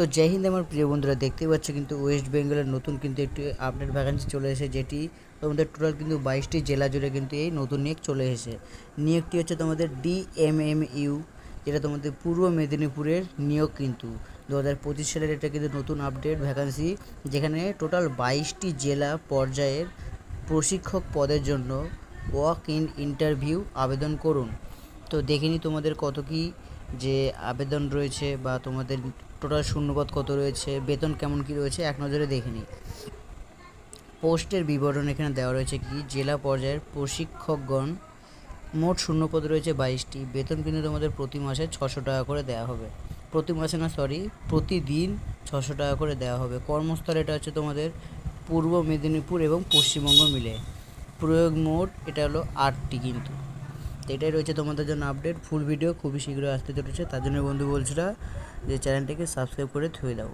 তো জয় হিন্দ আমার প্রিয় বন্ধুরা, দেখতেই পাচ্ছ কিন্তু ওয়েস্ট বেঙ্গলের নতুন কিন্তু একটি আপডেট ভ্যাকান্সি চলে এসেছে, যেটি তোমাদের টোটাল কিন্তু বাইশটি জেলা জুড়ে কিন্তু এই নতুন নিয়োগ চলে এসেছে। নিয়োগটি হচ্ছে তোমাদের ডিএমএমইউ যেটা তোমাদের পূর্ব মেদিনীপুরের নিয়োগ কিন্তু। দু হাজার পঁচিশ সালের এটা কিন্তু নতুন আপডেট ভ্যাকান্সি যেখানে টোটাল বাইশটি জেলা পর্যায়ের প্রশিক্ষক পদের জন্য ওয়াক ইন ইন্টারভিউ আবেদন করুন। তো দেখিনি তোমাদের কত কি যে আবেদন রয়েছে বা তোমাদের টোটাল শূন্যপদ কত রয়েছে, বেতন কেমন কি রয়েছে, এক নজরে দেখে নিই। পোস্টের বিবরণ এখানে দেওয়া রয়েছে কি, জেলা পর্যায়ের প্রশিক্ষকগণ মোট শূন্যপদ রয়েছে বাইশটি, বেতন কিন্তু তোমাদের প্রতি মাসে ছশো টাকা করে দেওয়া হবে। প্রতি মাসে না সরি প্রতিদিন ছশো টাকা করে দেওয়া হবে। কর্মস্থল এটা হচ্ছে তোমাদের পূর্ব মেদিনীপুর এবং পশ্চিমবঙ্গ মিলে। প্রয়োগ মোট এটা হলো আটটি কিন্তু। এটাই রয়েছে তোমাদের জন্য আপডেট ফুল ভিডিও খুবই শীঘ্রই আসতে চলেছে। তার জন্য বন্ধু বলছিলাম যে চ্যানেলটিকে সাবস্ক্রাইব করে থুয়ে দাও।